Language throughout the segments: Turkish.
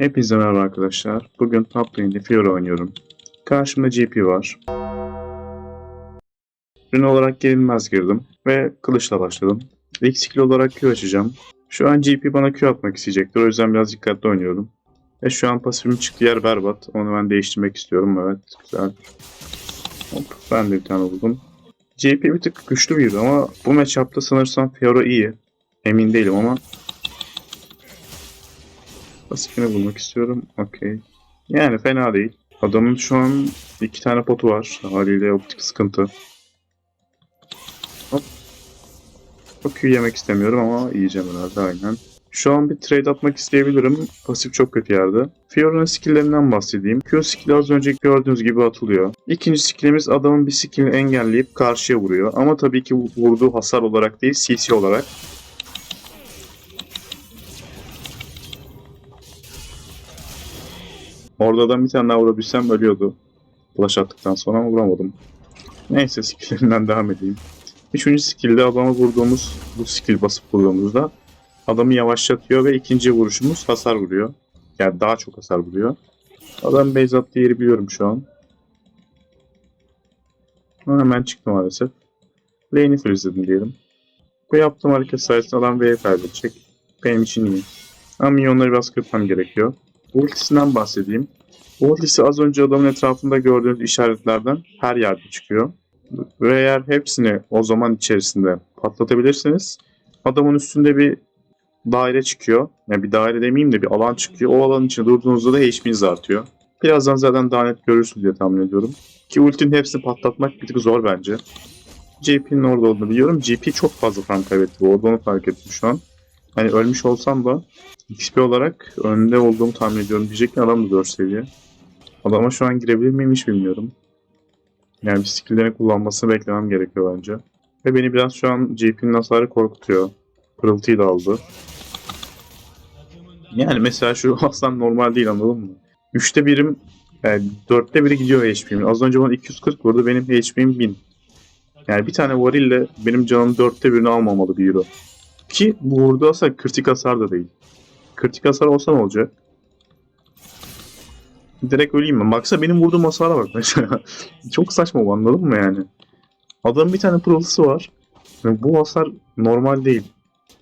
Hepinize merhaba arkadaşlar. Bugün top lane'de Fiora oynuyorum. Karşımda GP var. Ürün olarak gelinmez girdim ve kılıçla başladım. İlk skill olarak Q açacağım. Şu an GP bana Q atmak isteyecektir. O yüzden biraz dikkatli oynuyorum. Ve şu an pasifim çıktı yer berbat. Onu ben değiştirmek istiyorum. Evet güzel. Hop, ben de bir tane buldum. GP bir tık güçlü bir ama bu matchup'ta sanırsam Fiora iyi. Emin değilim ama Pasifini bulmak istiyorum. Okey. Yani fena değil. Adamın şu an iki tane potu var. Haliyle optik sıkıntı. Hop. Çok yemek istemiyorum ama yiyeceğim herhalde aynen. Şu an bir trade atmak isteyebilirim. Pasif çok kötü yerde. Fiora'nın skill'lerinden bahsedeyim. Q skill'i az önce gördüğünüz gibi atılıyor. İkinci skill'imiz adamın bir skill'ini engelleyip karşıya vuruyor. Ama tabii ki vurduğu hasar olarak değil CC olarak. Oradan bir tane daha vurabilsem ölüyordu. Flash attıktan sonra ama vuramadım. Neyse skillerinden devam edeyim. Üçüncü skillde adama vurduğumuz, bu skill basıp vurduğumuzda adamı yavaşlatıyor ve ikinci vuruşumuz hasar vuruyor. Yani daha çok hasar vuruyor. Adam base attığı yeri biliyorum şu an. Ama hemen çıktı maalesef. Lane'i freezeledim diyelim. Bu yaptığım hareket sayesinde adam V'ye kaybedecek. Benim için iyi. Ama minyonları biraz kırpmam gerekiyor. Ultisinden bahsedeyim. Ultisi az önce adamın etrafında gördüğünüz işaretlerden her yerde çıkıyor. Ve eğer hepsini o zaman içerisinde patlatabilirseniz adamın üstünde bir daire çıkıyor. Yani bir daire demeyeyim de bir alan çıkıyor. O alanın içinde durduğunuzda da HP'niz artıyor. Birazdan zaten daha net görürsünüz diye tahmin ediyorum. Ki ultinin hepsini patlatmak bir tık zor bence. GP'nin orada olduğunu biliyorum. GP çok fazla farm kaybetti. Bu arada onu fark ettim şu an. Hani ölmüş olsam da XP olarak önde olduğumu tahmin ediyorum. Diyecek ki adam da 4 seviye. Adama şu an girebilir miyim hiç bilmiyorum. Yani bir skilllerini kullanmasını beklemem gerekiyor bence. Ve beni biraz şu an GP'nin hasarı korkutuyor. Pırıltıyı da aldı. Yani mesela şu hasar normal değil anladın mı? 3'te birim, yani 4'te biri gidiyor HP'min. Az önce bana 240 vurdu benim HP'm 1000. Yani bir tane varille benim canım 4'te birini almamalı bir euro. Ki bu vurduğu hasar kritik hasar da değil. Kritik hasar olsa ne olacak? Direkt öleyim mi? Baksa benim vurduğum hasara bak mesela. Çok saçma bu anladın mı yani? Adamın bir tane pırıltısı var. Ve bu hasar normal değil.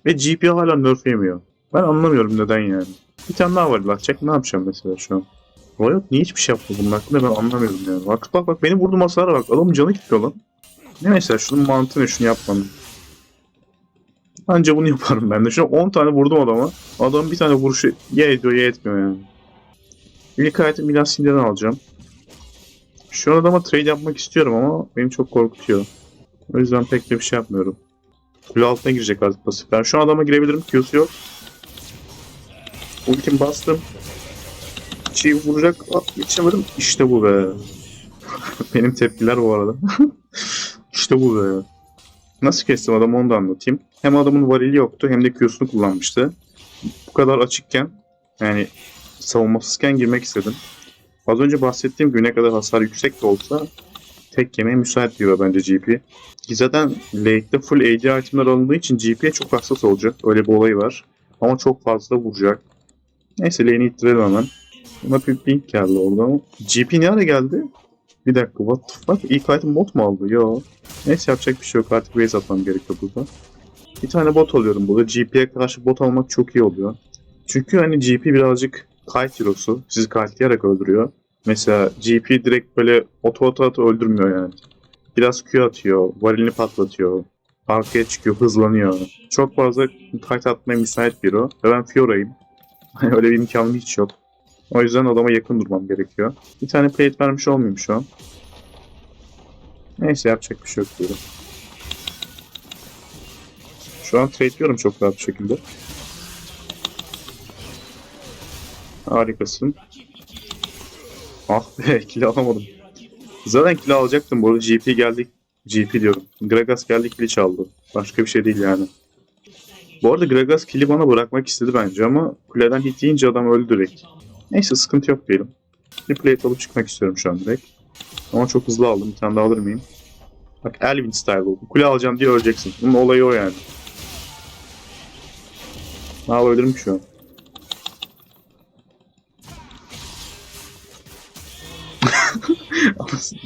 Ve GP hala nerf yemiyor. Ben anlamıyorum neden yani. Bir tane daha var atacak. Ne yapacağım mesela şu an? Riot niye hiçbir şey yapmadı bunun hakkında ben anlamıyorum yani. Bak bak bak benim vurduğum hasara bak. Adamın canı gidiyor lan. Ne mesela şunun mantığı ne şunu yapmam. Anca bunu yaparım ben de. Şu an 10 tane vurdum adama. Adam bir tane vuruşu ye ediyor ye etmiyor yani. İlk hayatım Milas Sinder'den alacağım. Şu an adama trade yapmak istiyorum ama beni çok korkutuyor. O yüzden pek de bir şey yapmıyorum. Kule altına girecek artık pasif. Ben şu an adama girebilirim. Q'su yok. Ultim bastım. Çiğ vuracak. Ah, yetişemedim. İşte bu be. Benim tepkiler bu arada. işte bu be. Nasıl kestim adamı onu da anlatayım. Hem adamın varili yoktu hem de Q'sunu kullanmıştı. Bu kadar açıkken yani savunmasızken girmek istedim. Az önce bahsettiğim gibi ne kadar hasar yüksek de olsa tek yemeye müsait diyor bence GP. Ki zaten late'de full AD itemler alındığı için GP'ye çok hassas olacak. Öyle bir olayı var. Ama çok fazla vuracak. Neyse lane'i ittirelim hemen. Buna bir pink geldi orada. GP ne ara geldi? Bir dakika what the fuck? İlk item bot mu aldı? Yo. Neyse yapacak bir şey yok. Artık base atmam gerekiyor burada. Bir tane bot alıyorum burada. GP'ye karşı bot almak çok iyi oluyor. Çünkü hani GP birazcık kite hero'su. Sizi kite'layarak öldürüyor. Mesela GP direkt böyle oto oto oto öldürmüyor yani. Biraz Q atıyor, varilini patlatıyor, arkaya çıkıyor, hızlanıyor. Çok fazla kite atmaya müsait bir o. Ve ben Fiora'yım. Öyle bir imkanım hiç yok. O yüzden adama yakın durmam gerekiyor. Bir tane plate vermiş olmayayım şu an. Neyse yapacak bir şey yok diyorum. Şu an trade'liyorum çok rahat bir şekilde. Harikasın. Ah be kill alamadım. Zaten kill alacaktım. Bu GP geldi. GP diyorum. Gragas geldi kill'i çaldı. Başka bir şey değil yani. Bu arada Gragas kill'i bana bırakmak istedi bence ama kuleden hit yiyince adam öldü direkt. Neyse sıkıntı yok diyelim. Bir plate alıp çıkmak istiyorum şu an direkt. Ama çok hızlı aldım. Bir tane daha alır mıyım? Bak Elvin style oldu. Kule alacağım diye öleceksin. Bunun olayı o yani. Ne yapabilirim ki şu an?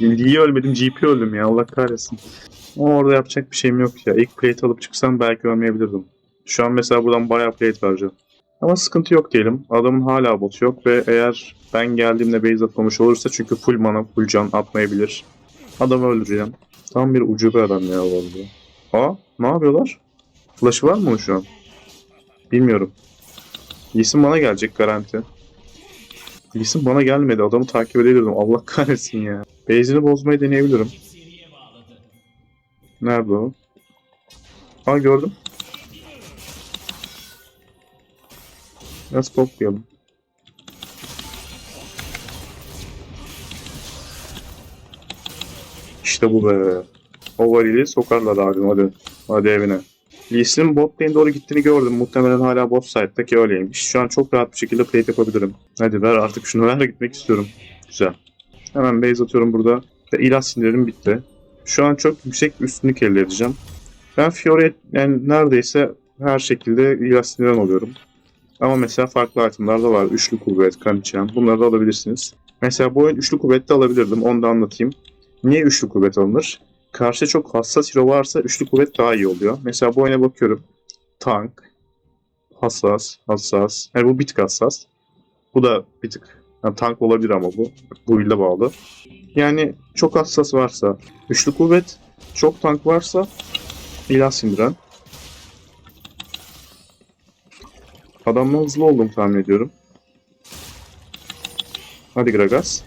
Lee'yi ölmedim, GP öldüm ya Allah kahretsin. Ama orada yapacak bir şeyim yok ya. İlk plate alıp çıksam belki ölmeyebilirdim. Şu an mesela buradan bayağı plate vereceğim. Ama sıkıntı yok diyelim. Adamın hala botu yok ve eğer ben geldiğimde base atmamış olursa çünkü full mana, full can atmayabilir. Adamı öldüreceğim. Tam bir ucube adam ya vallahi. Aa ne yapıyorlar? Flash'ı var mı şu an? Bilmiyorum. Lee'sin bana gelecek garanti. Lee'sin bana gelmedi. Adamı takip edebilirdim. Allah kahretsin ya. Base'ini bozmayı deneyebilirim. Nerede o? Aa gördüm. Biraz koklayalım. İşte bu be. O varili sokarlar abim hadi. Hadi evine. Lee Sin bot lane doğru gittiğini gördüm. Muhtemelen hala bot side'da ki öyleymiş. Şu an çok rahat bir şekilde plate yapabilirim. Hadi ver artık şunu ver gitmek istiyorum. Güzel. Hemen base atıyorum burada. Ve ilah sinirim bitti. Şu an çok yüksek bir üstünlük elde edeceğim. Ben Fiora'ya yani neredeyse her şekilde ilah siniren oluyorum. Ama mesela farklı itemlar da var. Üçlü kuvvet, kaniçen. Bunları da alabilirsiniz. Mesela bu oyun üçlü kuvvet de alabilirdim. Onu da anlatayım. Niye üçlü kuvvet alınır? Karşı çok hassas hero varsa üçlü kuvvet daha iyi oluyor. Mesela bu oyuna bakıyorum. Tank, hassas, hassas. Yani bu bir tık hassas. Bu da bir tık. Yani tank olabilir ama bu. Bu ile bağlı. Yani çok hassas varsa üçlü kuvvet, çok tank varsa ilah sindiren. Adamla hızlı olduğumu tahmin ediyorum. Hadi Gragas.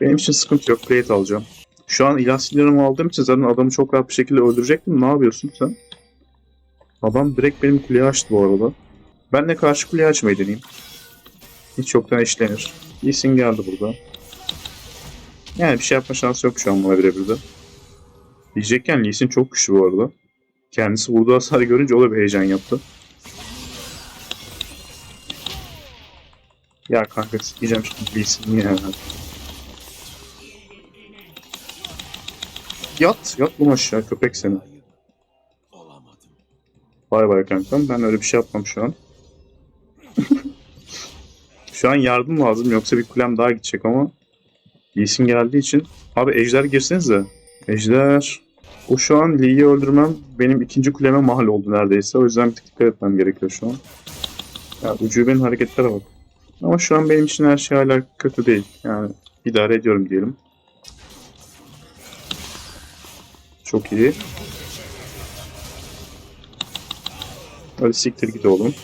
Benim için sıkıntı yok. Plate alacağım. Şu an ilah sinirimi aldığım için zaten adamı çok rahat bir şekilde öldürecektim. Ne yapıyorsun sen? Adam direkt benim kuleyi açtı bu arada. Ben de karşı kuleyi açmayı deneyeyim. Hiç yoktan işlenir. Lee geldi burada. Yani bir şey yapma şansı yok şu an bana birebir de. Diyecekken Lee çok güçlü bu arada. Kendisi vurduğu hasarı görünce o da bir heyecan yaptı. Ya kanka sikeceğim şimdi Lee ya. Yat, yat bunu aşağı köpek seni. Bay bay kankam. Ben öyle bir şey yapmam şu an. şu an yardım lazım yoksa bir kulem daha gidecek ama Lee geldiği için. Abi ejder girsenize. Ejder. O şu an Lee'yi öldürmem benim ikinci kuleme mal oldu neredeyse. O yüzden bir tık dikkat etmem gerekiyor şu an. Ya ucubenin hareketlere bak. Ama şu an benim için her şey hala kötü değil. Yani idare ediyorum diyelim. Çok iyi. Hadi siktir git oğlum.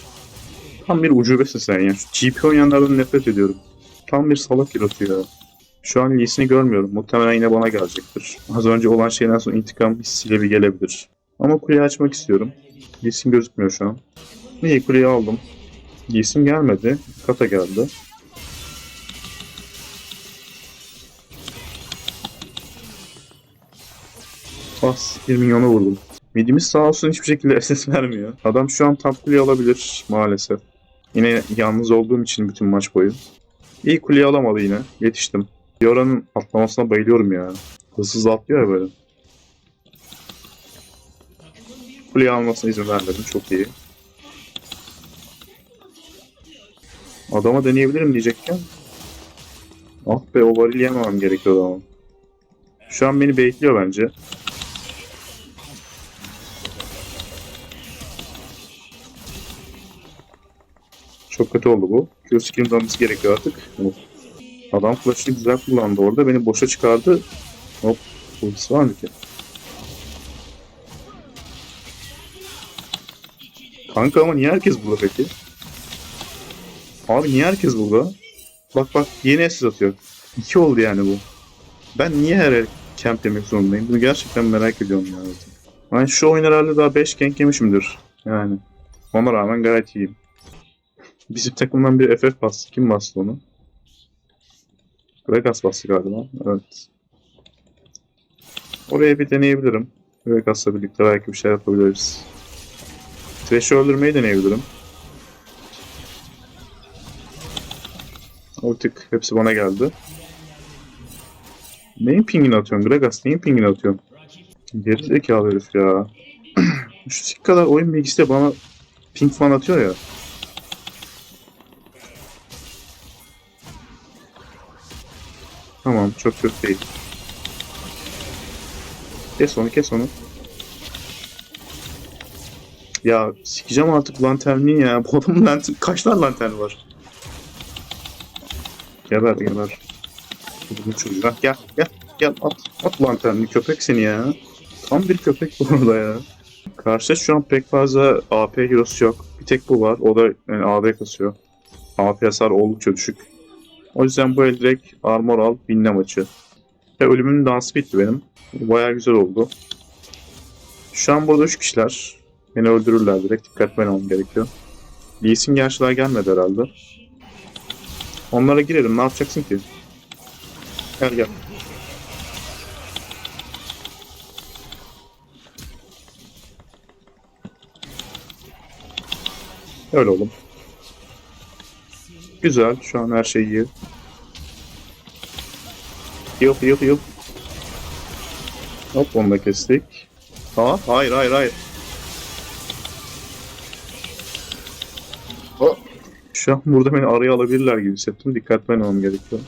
Tam bir ucubesin sen ya. Şu GP oynayanlardan nefret ediyorum. Tam bir salak yaratıyor ya. Şu an Lee'sini görmüyorum. Muhtemelen yine bana gelecektir. Az önce olan şeyden sonra intikam hissiyle bir gelebilir. Ama kuleyi açmak istiyorum. Lee'sin gözükmüyor şu an. İyi kuleyi aldım. Lee'sin gelmedi. Kata geldi. Bas. 1 milyona vurdum. Midimiz sağ olsun hiçbir şekilde SS vermiyor. Adam şu an top kuleyi alabilir maalesef. Yine yalnız olduğum için bütün maç boyu. İyi kuleyi alamadı yine. Yetiştim. Yora'nın atlamasına bayılıyorum ya. Hızsız atlıyor ya böyle. Kuleyi almasına izin vermedim. Çok iyi. Adama deneyebilirim diyecekken. Ah be o varil yememem gerekiyordu ama. Şu an beni bekliyor bence. Çok kötü oldu bu. Q skill'in dönmesi gerekiyor artık. Of. Adam flash'ını güzel kullandı orada. Beni boşa çıkardı. Hop. Ultisi var mı ki? Kanka ama niye herkes burada peki? Abi niye herkes burada? Bak bak yeni SS atıyor. İki oldu yani bu. Ben niye her camp demek zorundayım? Bunu gerçekten merak ediyorum ya. Ben şu oyun herhalde daha 5 gank yemişimdir. Yani. Ona rağmen gayet iyiyim. Bizim takımdan bir FF bastı. Kim bastı onu? Vegas bastı galiba. Evet. Oraya bir deneyebilirim. Vegas'la birlikte belki bir şey yapabiliriz. Thresh'i öldürmeyi deneyebilirim. O tık hepsi bana geldi. Neyin pingini atıyorsun Gragas? Neyin pingini atıyorsun? Geri zekalı herif ya. Şu kadar oyun bilgisi de bana ping falan atıyor ya. Çok kötü değil. Kes onu kes onu. Ya sikeceğim artık lanternliği ya. Bu adamın lantern... Kaç tane lanterni var? Geber geber. Bu çocuğu. Gel gel gel at. At lanternli köpek seni ya. Tam bir köpek bu arada ya. Karşıda şu an pek fazla AP hero'su yok. Bir tek bu var. O da yani AD kasıyor. AP hasar oldukça düşük. O yüzden bu el direkt armor al, binle maçı. Ve ölümün dansı bitti benim. Baya güzel oldu. Şu an burada 3 kişiler. Beni öldürürler direkt. Dikkatli olmam gerekiyor. Lee Sin daha gelmedi herhalde. Onlara girelim. Ne yapacaksın ki? Gel gel. Öyle oğlum. Güzel. Şu an her şey iyi. Yok yok yok. Hop onu da kestik. Aa, hayır hayır hayır. Aa, Şu an burada beni araya alabilirler gibi hissettim. Dikkatli olmam gerekiyor.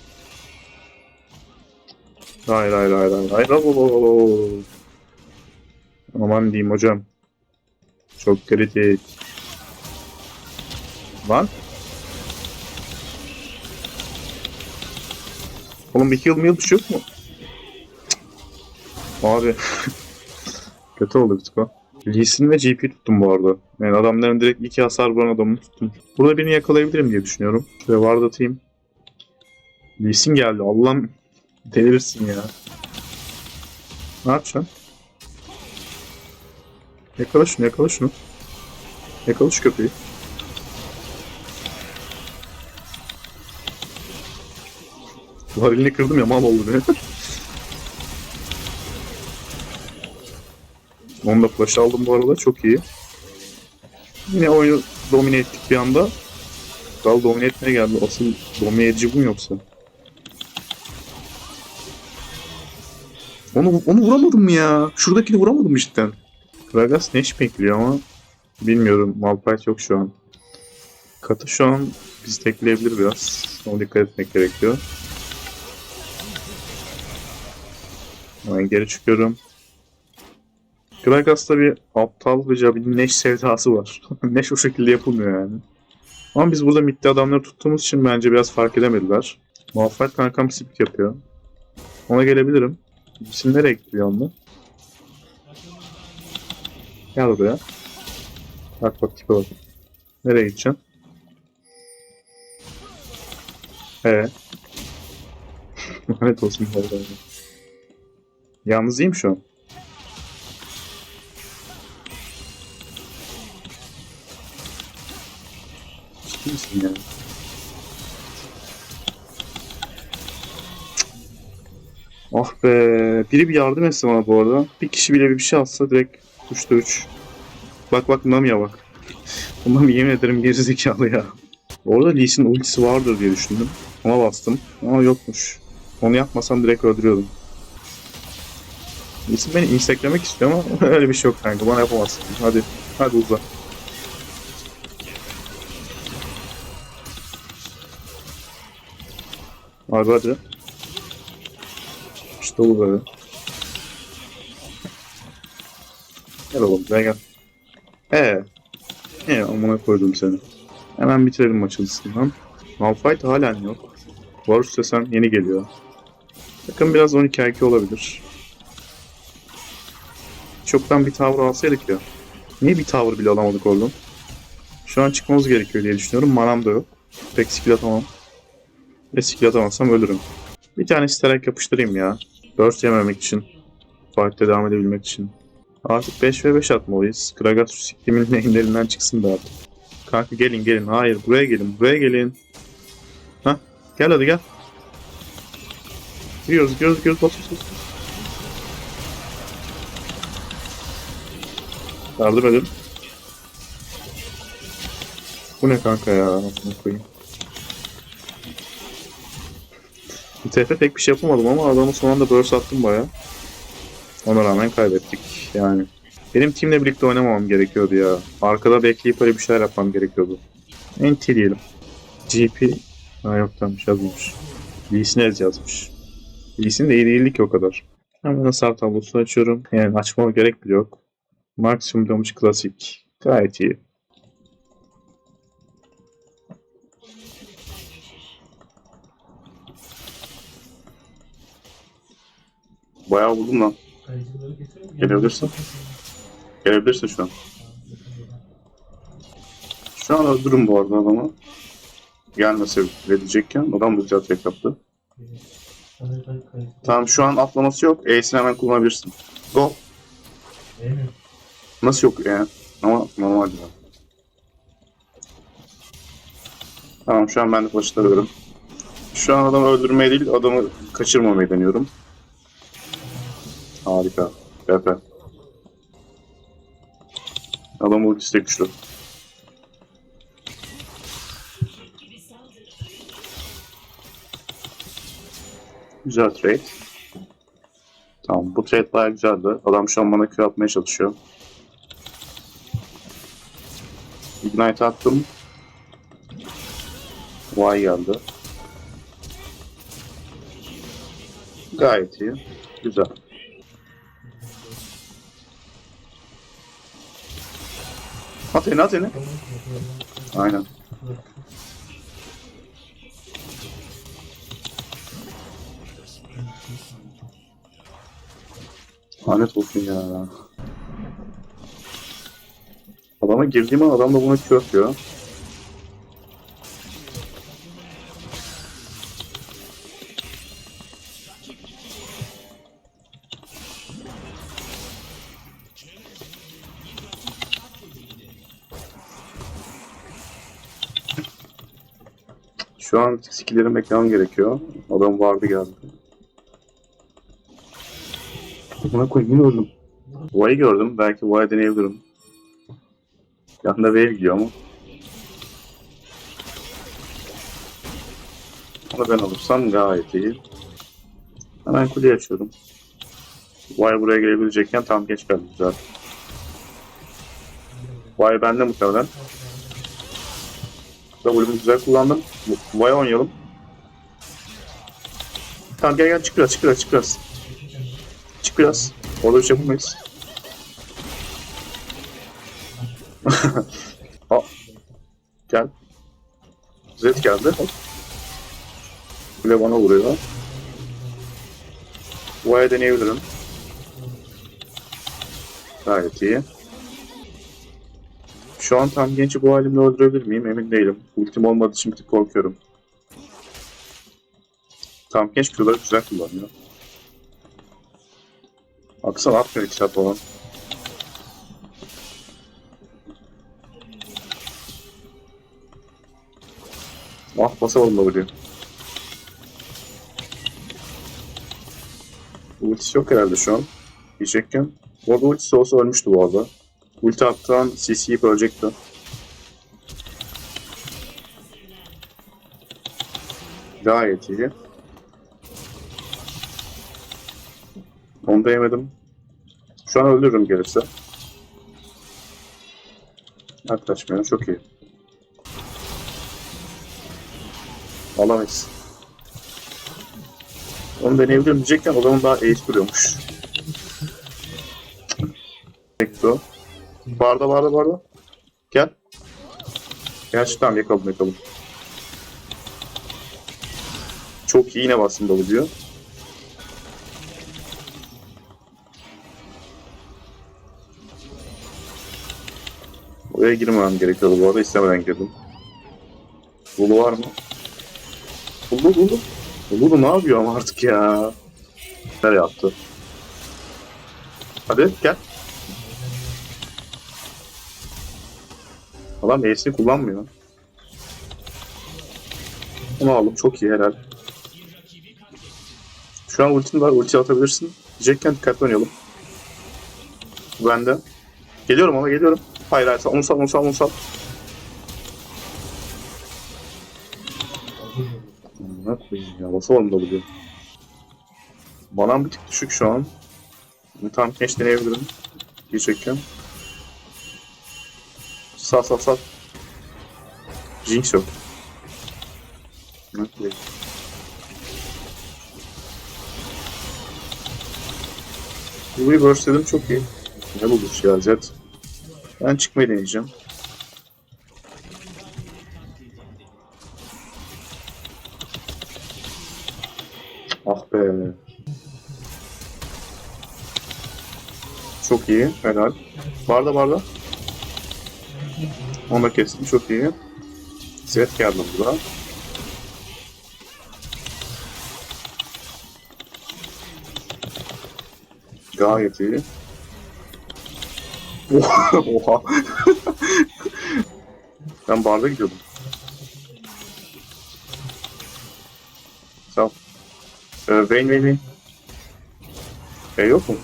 Hayır hayır hayır hayır. hayır. Hop, hop, hop, hop. Aman diyeyim hocam. Çok kritik. Lan. Oğlum bir heal meal bir şey yok mu? Abi. Kötü oldu bir tık o. Lee Sin ve GP tuttum bu arada. Yani adamların direkt iki hasar vuran adamını tuttum. Burada birini yakalayabilirim diye düşünüyorum. Şöyle ward atayım. Lee Sin geldi. Allah'ım delirirsin ya. Ne yapacaksın? Yakala şunu, yakala şunu. Yakala şu köpeği. Varilini kırdım ya mal oldu be. Onu da aldım bu arada çok iyi. Yine oyunu domine ettik bir anda. Kral domine etmeye geldi. Asıl domine edici bu yoksa? Onu, onu vuramadım mı ya? Şuradakini vuramadım cidden? Gragas ne iş bekliyor ama bilmiyorum. Malphite yok şu an. Katı şu an bizi tekleyebilir biraz. Ona dikkat etmek gerekiyor. Ben geri çıkıyorum. Gragas'ta bir aptal ve bir Neş sevdası var. Neş o şekilde yapılmıyor yani. Ama biz burada midde adamları tuttuğumuz için bence biraz fark edemediler. Malphite kankam split yapıyor. Ona gelebilirim. Şimdi nereye gitti bir? Gel buraya. Bak bak tipe bak. Nereye gideceksin? Ee. Lanet olsun bu arada. Yalnızıyım şu an. Ciddi misin yani? Ah be. Biri bir yardım etse bana bu arada. Bir kişi bile bir şey atsa direkt 3'te 3. Bak bak Nami'ye bak. Nami yemin ederim gerizekalı ya. Orada Lee Sin ultisi vardır diye düşündüm. Ona bastım. Ama yokmuş. Onu yapmasam direkt öldürüyordum. Sin beni insteklemek istiyor ama öyle bir şey yok kanka. Bana yapamazsın. Hadi. Hadi uza. Abi hadi. İşte bu böyle. Gel oğlum buraya gel. Ee. Ee amına koydum seni. Hemen bitirelim maçımızdan. Malphite halen yok. Varus desem yeni geliyor. Bakın biraz 12 IQ olabilir. Çoktan bir tavır alsaydık ya. Niye bir tavır bile alamadık oğlum? Şu an çıkmamız gerekiyor diye düşünüyorum. Manam da yok. Pek skill atamam. Ve skill atamazsam ölürüm. Bir tane starak yapıştırayım ya. Burst yememek için. Fight'te devam edebilmek için. Artık 5 ve 5 atmalıyız. Kragat şu siktimin neyin çıksın da artık. Kanka gelin gelin. Hayır buraya gelin. Buraya gelin. Hah. Gel hadi gel. Gidiyoruz gidiyoruz gidiyoruz. Bas bas bas. Yardım edin. Bu ne kanka ya? Amına koyayım. TF pek bir şey yapamadım ama adamı son anda burst attım baya. Ona rağmen kaybettik yani. Benim timle birlikte oynamamam gerekiyordu ya. Arkada bekleyip öyle bir şeyler yapmam gerekiyordu. NT diyelim. GP... Ha yok tamam yazmamış. Lee Sin Ez yazmış. Lee'sin de iyi değildi ki o kadar. Hemen hasar tablosunu açıyorum. Yani açmama gerek bile yok. Maksimum damage klasik. Gayet iyi. Bayağı vurdum lan. Gelebilirsin. Gelebilirsin şu an. Şu an öldürün bu arada adamı. Gelmese bile diyecekken adam da güzel tek yaptı. Tamam şu an atlaması yok. Ace'ini hemen kullanabilirsin. Go. Nasıl yok yani? Ama normal ya. Tamam şu an ben de başlıyorum. Şu an adamı öldürmeye değil adamı kaçırmamayı deniyorum. Harika. Süper. Adam ultisi de güçlü. Güzel trade. Tamam bu trade bayağı güzeldi. Adam şu an bana Q atmaya çalışıyor. Ignite attım. Y geldi. Gayet iyi. Güzel. At elini at elini. Aynen. Lanet olsun ya. Adama girdiğim an adam da buna Q atıyor. Şu an skill'lerimi beklemem gerekiyor. Adam vardı geldi. Buna koyayım yine öldüm. Vay'ı gördüm. Belki Vay deneyebilirim. Yanında wave gidiyor ama. Onu ben alırsam gayet iyi. Hemen kuleyi açıyorum. Vay buraya gelebilecekken tam geç geldi güzel. Vay bende muhtemelen. W'yu güzel kullandım. Vay oynayalım. Tamam gel gel çık biraz çık biraz çık biraz. Çık biraz. Orada bir şey yapamayız. Aa. Gel. Zed geldi. Bile bana vuruyor. Vaya deneyebilirim. Gayet iyi. Şu an tam genci bu halimle öldürebilir miyim emin değilim. Ultim olmadığı için bir korkuyorum. Tam genç Q'ları güzel kullanıyor. Baksana atmıyor iki saat falan. Ah basamadım da vuruyor. Ultisi yok herhalde şu an. Diyecekken. Bu arada ultisi olsa ölmüştü bu arada. Ulti attan CC yiyip ölecekti. Gayet iyi. Onu da yemedim. Şu an öldürürüm gelirse. Yaklaşmıyor. Çok iyi. Alamayız. Onu deneyebilirim diyecekken o zaman daha ace duruyormuş. Peki o. Barda barda barda. Gel. Gerçi tamam yakalım yakalım. Çok iyi yine bastım dolu diyor. Oraya girmemem gerekiyordu bu arada istemeden girdim. Bulu var mı? Bulu bulu. Bulu ne yapıyor ama artık ya. Nereye attı? Hadi gel. Adam Ace'ini kullanmıyor. Onu aldım. Çok iyi helal. Şu an ultin var. Ulti atabilirsin. Diyecekken dikkatli oynayalım. Bu bende. Geliyorum ama geliyorum. Hayır hayır. Onu sal, onu sal, onu sal. formda bugün. Banan bir tık düşük şu an. Bunu tam keş deneyebilirim. İyi çekiyorum. Sağ sağ sağ. Jinx yok. Nakli. Burayı burstledim çok iyi. Ne bulmuş şey ya Zed. Ben çıkmayı deneyeceğim. Ah be. Çok iyi. Helal. Barda barda. Onu da kestim. Çok iyi. Zed geldi burada. Gayet iyi. Oha. Oha. ben barda gidiyordum. Ee, Vayne Vayne Vayne. E yok mu?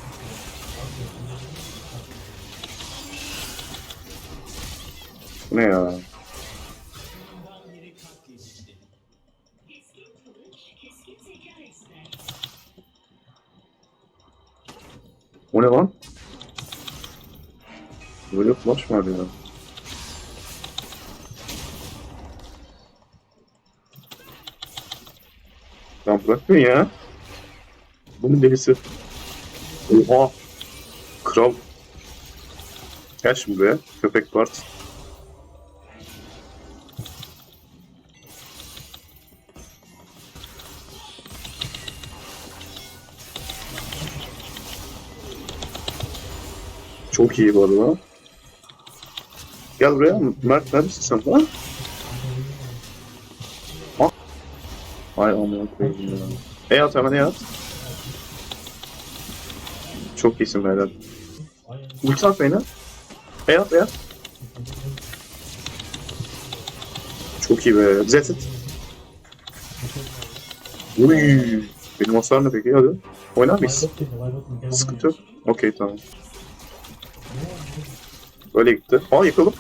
Bu ne ya? O ne lan? Böyle flash var ya. Bırakmıyor ya. Bunun delisi. Oha. Kral. Gel şimdi buraya. Köpek Bart. Çok iyi bu arada. Gel buraya. Mert neredesin sen lan? Ay amına koyayım ya. E at hemen e at. Çok iyisin beyler. Ulti at beyler. E at e at. Çok iyi be. Zet et. Uy. Benim hasar ne peki? Hadi. Oynar mıyız? Sıkıntı yok. Okey tamam. Böyle gitti. Aa yıkalım.